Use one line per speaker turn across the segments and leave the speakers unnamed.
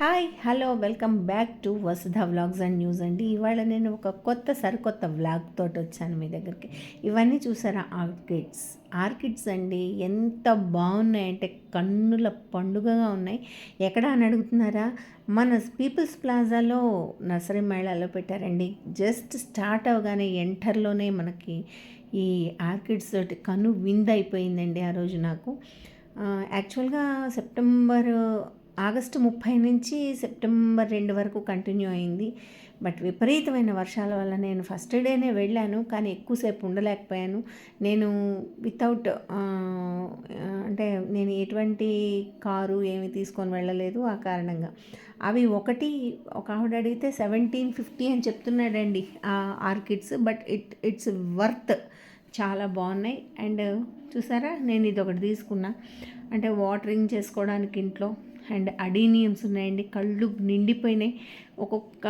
Hi hello welcome back to Vasudha vlogs and news అండి. ఇవాళ నేను ఒక కొత్త సరికొత్త వ్లాగ్ తోటి వచ్చాను మీ దగ్గరికి. ఇవన్నీ చూసారా ఆర్కిడ్స్? ఆర్కిడ్స్ అండి ఎంత బాగున్నాయంటే కన్నుల పండుగగా ఉన్నాయి. ఎక్కడ అని అడుగుతున్నారా? మన పీపుల్స్ ప్లాజాలో నర్సరీ మేళాలో పెట్టారండి. జస్ట్ స్టార్ట్ అవగానే ఎంటర్లోనే మనకి ఈ ఆర్కిడ్స్ తోటి కన్ను విందైపోయిందండి ఆ రోజు నాకు. యాక్చువల్గా సెప్టెంబర్ ఆగస్టు ముప్పై నుంచి సెప్టెంబర్ రెండు వరకు కంటిన్యూ అయింది. బట్ విపరీతమైన వర్షాల వల్ల నేను ఫస్ట్ డేనే వెళ్ళాను. కానీ ఎక్కువసేపు ఉండలేకపోయాను. నేను వితౌట్ అంటే నేను ఎటువంటి కారు ఏమి తీసుకొని వెళ్ళలేదు ఆ కారణంగా. అవి ఒకటి ఒక ఆవిడ అడిగితే సెవెంటీన్ ఫిఫ్టీ అని చెప్తున్నాడండి orchids but it it's worth. చాలా బాగున్నాయి. అండ్ చూసారా? నేను ఇది ఒకటి తీసుకున్నా. అంటే వాటరింగ్ చేసుకోవడానికి ఇంట్లో. అండ్ అడీనియమ్స్ ఉన్నాయండి. కళ్ళు నిండిపోయినాయి. ఒక్కొక్క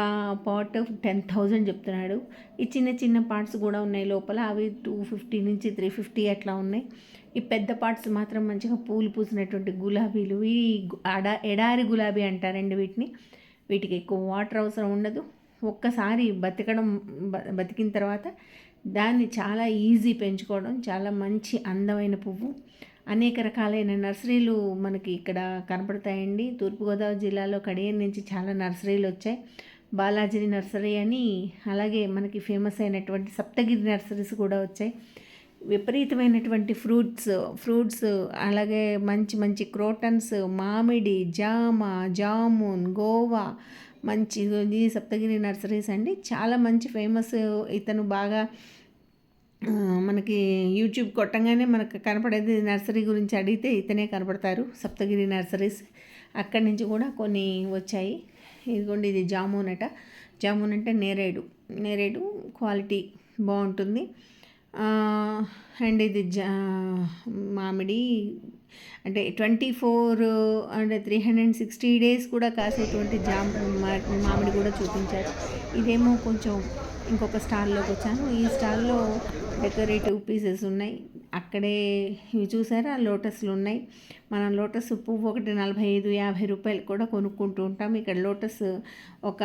పార్ట్ టెన్ థౌజండ్ చెప్తున్నాడు. ఈ చిన్న చిన్న పార్ట్స్ కూడా ఉన్నాయి లోపల. అవి టూ ఫిఫ్టీ నుంచి త్రీ ఫిఫ్టీ అట్లా ఉన్నాయి. ఈ పెద్ద పార్ట్స్ మాత్రం మంచిగా పూలు పూసినటువంటి గులాబీలు. ఈ అడా అడ ఎడారి గులాబీ అంటారండి వీటిని. వీటికి ఎక్కువ వాటర్ అవసరం ఉండదు. ఒక్కసారి బతకడం బ- బతికిన తర్వాత దాన్ని చాలా ఈజీ పెంచుకోవడం చాలా మంచి అందమైన పువ్వు. అనేక రకాలైన నర్సరీలు మనకి ఇక్కడ కనపడతాయండి. తూర్పుగోదావరి జిల్లాలో కడియం నుంచి చాలా నర్సరీలు వచ్చాయి. బాలాజీ నర్సరీ అని అలాగే మనకి ఫేమస్ అయినటువంటి సప్తగిరి నర్సరీస్ కూడా వచ్చాయి. విపరీతమైనటువంటి ఫ్రూట్స్ ఫ్రూట్స్ అలాగే మంచి మంచి క్రోటన్స్ మామిడి జామ జామున్ గోవా మంచి సప్తగిరి నర్సరీస్ అండి. చాలా మంచి ఫేమస్ ఇతను బాగా మనకి యూట్యూబ్ కొట్టంగానే మనకు కనపడేది నర్సరీ గురించి అడిగితే ఇతనే కనపడతారు. సప్తగిరి నర్సరీస్ అక్కడి నుంచి కూడా కొన్ని వచ్చాయి. ఇదిగోండి ఇది జామున్ అట జామున్ అంటే నేరేడు. నేరేడు క్వాలిటీ బాగుంటుంది. అండ్ ఇది జా మామిడి అంటే ట్వంటీ ఫోర్ అంటే త్రీ హండ్రెడ్ సిక్స్టీ డేస్ కూడా కాసేటువంటి జామ్ మామిడి కూడా చూపించారు. ఇదేమో కొంచెం ఇంకొక స్టాల్లోకి వచ్చాను. ఈ స్టాల్లో డెకరేటివ్ పీసెస్ ఉన్నాయి. అక్కడే ఇవి చూసారా? లోటస్లు ఉన్నాయి. మనం లోటస్ పువ్వు ఒకటి నలభై ఐదు యాభై రూపాయలు కూడా కొనుక్కుంటూ ఉంటాం. ఇక్కడ లోటస్ ఒక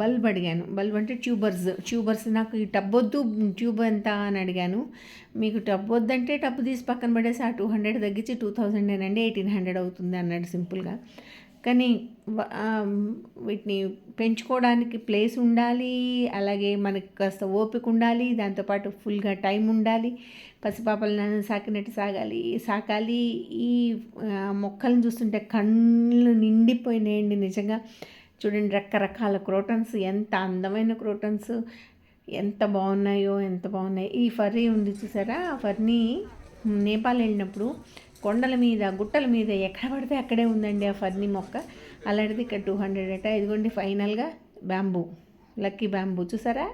బల్బ్ అడిగాను. బల్బ్ అంటే ట్యూబర్స్. ట్యూబర్స్ నాకు ఈ టబ్ వద్దు ట్యూబ్ ఎంత అని అడిగాను. మీకు టబ్ వద్దంటే టబ్ తీసి పక్కన పడేసి ఆ టూ హండ్రెడ్ తగ్గించి టూ థౌజండ్ అండి ఎయిటీన్ హండ్రెడ్ అవుతుంది అన్నాడు సింపుల్గా. కానీ వీటిని పెంచుకోవడానికి ప్లేస్ ఉండాలి అలాగే మనకి కాస్త ఓపిక ఉండాలి దాంతోపాటు ఫుల్గా టైం ఉండాలి పసిపాపలను సాకినట్టు సాగాలి సాకాలి. ఈ మొక్కలను చూస్తుంటే కళ్ళు నిండిపోయినాయండి నిజంగా. చూడండి రకరకాల క్రోటన్స్ ఎంత అందమైన క్రోటన్స్ ఎంత బాగున్నాయో ఎంత బాగున్నాయి. ఈ ఫర్రీ ఉంది చూసారా? ఆ ఫర్నీ నేపాల్ వెళ్ళినప్పుడు కొండల మీద గుట్టల మీద ఎక్కడ పడితే అక్కడే ఉందండి ఆ ఫర్నీ మొక్క. అలాంటిది ఇక్కడ టూ హండ్రెడ్ అట. ఇదిగోండి ఫైనల్గా బ్యాంబూ లక్కీ బ్యాంబూ. చూసారా?